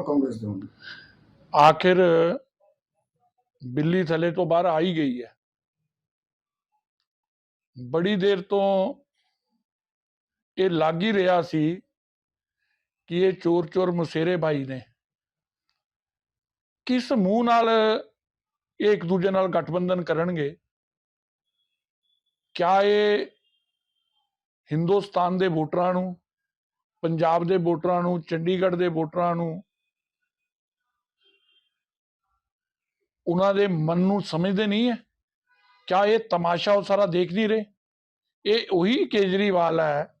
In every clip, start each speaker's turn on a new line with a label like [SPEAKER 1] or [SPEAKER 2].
[SPEAKER 1] ਕਾਂਗਰਸ ਦੇ ਹੋਣਗੇ।
[SPEAKER 2] ਆਖਿਰ ਬਿੱਲੀ ਥੱਲੇ ਤੋਂ ਬਾਹਰ ਆ ਹੀ ਗਈ ਹੈ। ਬੜੀ ਦੇਰ ਤੋਂ ਇਹ ਲੱਗ ਹੀ ਰਿਹਾ ਸੀ ਕਿ ਇਹ ਚੋਰ ਚੋਰ ਮੁਸੇਰੇ ਭਾਈ ਨੇ ਕਿਸ ਮੂੰਹ ਨਾਲ ਇਹ ਇੱਕ ਦੂਜੇ ਨਾਲ ਗਠਬੰਧਨ ਕਰਨਗੇ? ਕਿਆ ਇਹ ਹਿੰਦੁਸਤਾਨ ਦੇ ਵੋਟਰਾਂ ਨੂੰ, ਪੰਜਾਬ ਦੇ ਵੋਟਰਾਂ ਨੂੰ, ਚੰਡੀਗੜ੍ਹ ਦੇ ਵੋਟਰਾਂ ਨੂੰ ਉਹਨਾਂ ਦੇ ਮਨ ਨੂੰ ਸਮਝਦੇ ਨਹੀਂ ਹੈ। ਕਿਆ ਇਹ ਤਮਾਸ਼ਾ ਉਹ ਸਾਰਾ ਦੇਖ ਨਹੀਂ ਰਹੇ? ਇਹ ਉਹੀ ਕੇਜਰੀਵਾਲ ਹੈ,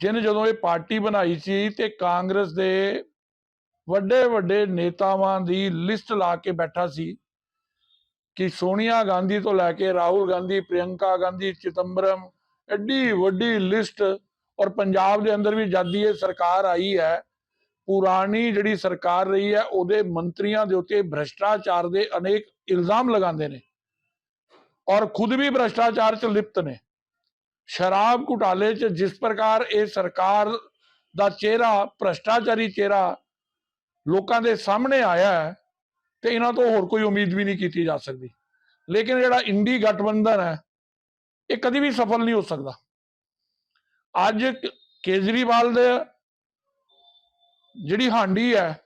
[SPEAKER 2] ਜਿਹਨੇ ਜਦੋਂ ਇਹ ਪਾਰਟੀ ਬਣਾਈ ਸੀ ਤੇ ਕਾਂਗਰਸ ਦੇ ਵੱਡੇ ਵੱਡੇ ਨੇਤਾਵਾਂ ਦੀ ਲਿਸਟ ਲਾ ਕੇ ਬੈਠਾ ਸੀ ਕਿ ਸੋਨੀਆ ਗਾਂਧੀ ਤੋਂ ਲੈ ਕੇ ਰਾਹੁਲ ਗਾਂਧੀ, ਪ੍ਰਿਯੰਕਾ ਗਾਂਧੀ, ਚਿਦੰਬਰਮ, ਐਡੀ ਵੱਡੀ ਲਿਸਟ ਔਰ ਪੰਜਾਬ ਦੇ ਅੰਦਰ ਵੀ ਜਦ ਦੀ ਇਹ ਸਰਕਾਰ ਆਈ ਹੈ ਪੁਰਾਣੀ ਜਿਹੜੀ ਸਰਕਾਰ ਰਹੀ ਹੈ, ਉਹਦੇ ਮੰਤਰੀਆਂ ਦੇ ਉੱਤੇ ਭ੍ਰਸ਼ਟਾਚਾਰ ਦੇ ਅਨੇਕ ਇਲਜ਼ਾਮ ਲਗਾਉਂਦੇ ਨੇ ਔਰ ਖੁਦ ਵੀ ਭ੍ਰਸ਼ਟਾਚਾਰ 'ਚ ਲਿਪਤ ਨੇ। ਸ਼ਰਾਬ ਘੁਟਾਲੇ 'ਚ ਜਿਸ ਪ੍ਰਕਾਰ ਇਹ ਸਰਕਾਰ ਦਾ ਚਿਹਰਾ, ਭ੍ਰਸ਼ਟਾਚਾਰੀ ਚਿਹਰਾ ਲੋਕਾਂ ਦੇ ਸਾਹਮਣੇ ਆਇਆ ਹੈ, ਤੇ ਇਹਨਾਂ ਤੋਂ ਹੋਰ ਕੋਈ ਉਮੀਦ ਵੀ ਨਹੀਂ ਕੀਤੀ ਜਾ ਸਕਦੀ। ਲੇਕਿਨ ਜਿਹੜਾ ਇੰਡੀ ਗਠਬੰਧਨ ਹੈ, ਇਹ ਕਦੀ ਵੀ ਸਫਲ ਨਹੀਂ ਹੋ ਸਕਦਾ। ਅੱਜ ਕੇਜਰੀਵਾਲ ਦੇ ਜਿਹੜੀ ਹਾਂਡੀ ਹੈ,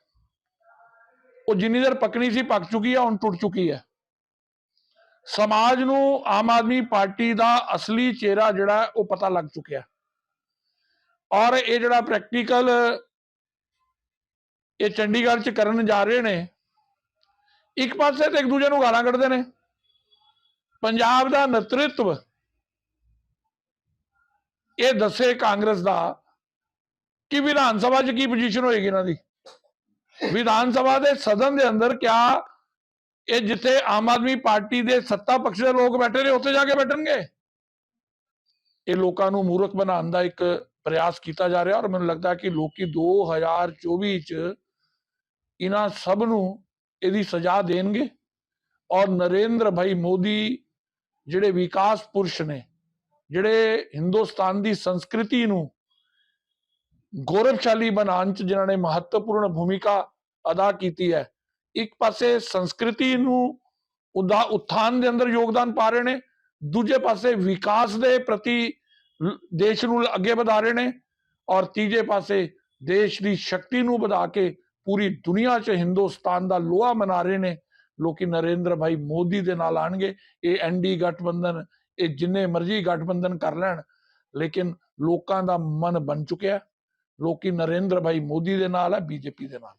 [SPEAKER 2] ਉਹ ਜਿੰਨੀ ਦੇਰ ਪੱਕਣੀ ਸੀ ਪੱਕ ਚੁੱਕੀ ਹੈ ਹੁਣ ਟੁੱਟ ਚੁੱਕੀ ਹੈ। ਸਮਾਜ ਨੂੰ ਆਮ ਆਦਮੀ ਪਾਰਟੀ ਦਾ ਅਸਲੀ ਚਿਹਰਾ ਜਿਹੜਾ, ਉਹ ਪਤਾ ਲੱਗ ਚੁੱਕਿਆ। ਔਰ ਇਹ ਜਿਹੜਾ ਪ੍ਰੈਕਟੀਕਲ ਇਹ ਚੰਡੀਗੜ੍ਹ ਚ ਕਰਨ ਜਾ ਰਹੇ ਨੇ, ਇੱਕ ਪਾਸੇ ਤੇ ਇੱਕ ਦੂਜੇ ਨੂੰ ਗਾਲਾਂ ਕੱਢਦੇ ਨੇ। ਪੰਜਾਬ ਦਾ ਨੇਤਰਤਵ, ਇਹ ਦੱਸੇ ਕਾਂਗਰਸ ਦਾ ਕਿ ਵਿਧਾਨ ਸਭਾ 'ਚ ਕੀ ਪੋਜੀਸ਼ਨ ਹੋਏਗੀ ਇਹਨਾਂ ਦੀ? ਵਿਧਾਨ ਸਭਾ ਦੇ ਸਦਨ ਦੇ ਅੰਦਰ ਕਿਆ ਇਹ ਜਿੱਥੇ ਆਮ ਆਦਮੀ ਪਾਰਟੀ ਦੇ ਸੱਤਾ ਪਕਸ਼ ਦੇ ਲੋਕ ਬੈਠੇ ਨੇ, ਉੱਥੇ ਜਾ ਕੇ ਬੈਠਣਗੇ? ਇਹ ਲੋਕਾਂ ਨੂੰ ਮੂਰਖ ਬਣਾਉਣ ਦਾ ਇੱਕ ਪ੍ਰਯਾਸ ਕੀਤਾ ਜਾ ਰਿਹਾ ਔਰ ਮੈਨੂੰ ਲੱਗਦਾ ਕਿ ਲੋਕੀ 2024 ਚ ਇਹਨਾਂ ਸਭ ਨੂੰ ਇਹਦੀ ਸਜ਼ਾ ਦੇਣਗੇ ਔਰ ਨਰਿੰਦਰ ਭਾਈ ਮੋਦੀ ਜਿਹੜੇ ਵਿਕਾਸ ਪੁਰਸ਼ ਨੇ, ਜਿਹੜੇ ਹਿੰਦੁਸਤਾਨ ਦੀ ਸੰਸਕ੍ਰਿਤੀ ਨੂੰ ਗੌਰਵਸ਼ਾਲੀ ਬਣਾਉਣ ਚ ਜਿਨ੍ਹਾਂ ਨੇ ਮਹੱਤਵਪੂਰਨ ਭੂਮਿਕਾ ਅਦਾ ਕੀਤੀ ਹੈ, ਇੱਕ ਪਾਸੇ ਸੰਸਕ੍ਰਿਤੀ ਨੂੰ ਉਦਾ ਉત્ਥਾਨ ਦੇ ਅੰਦਰ ਯੋਗਦਾਨ ਪਾ ਰਹੇ ਨੇ, ਦੂਜੇ ਪਾਸੇ ਵਿਕਾਸ ਦੇ ਪ੍ਰਤੀ ਦੇਸ਼ ਨੂੰ ਅੱਗੇ ਵਧਾ ਰਹੇ ਨੇ ਔਰ ਤੀਜੇ ਪਾਸੇ ਦੇਸ਼ ਦੀ ਸ਼ਕਤੀ ਨੂੰ ਵਧਾ ਕੇ ਪੂਰੀ ਦੁਨੀਆ 'ਚ ਹਿੰਦੁਸਤਾਨ ਦਾ ਲੋਹਾ ਮਨਾ ਰਹੇ ਨੇ, ਲੋਕੀ ਨਰਿੰਦਰ ਭਾਈ ਮੋਦੀ ਦੇ ਨਾਲ ਆਣਗੇ ਇਹ ਐਨਡੀ ਗਠਬੰਧਨ, ਇਹ ਜਿੰਨੇ ਮਰਜ਼ੀ ਗਠਬੰਧਨ ਕਰ ਲੈਣ, ਲੇਕਿਨ ਲੋਕਾਂ ਦਾ ਮਨ ਬਣ ਚੁੱਕਿਆ। ਲੋਕੀ ਨਰਿੰਦਰ ਭਾਈ ਮੋਦੀ ਦੇ ਨਾਲ ਹੈ ਬੀਜੇਪੀ ਦੇ ਨਾਲ।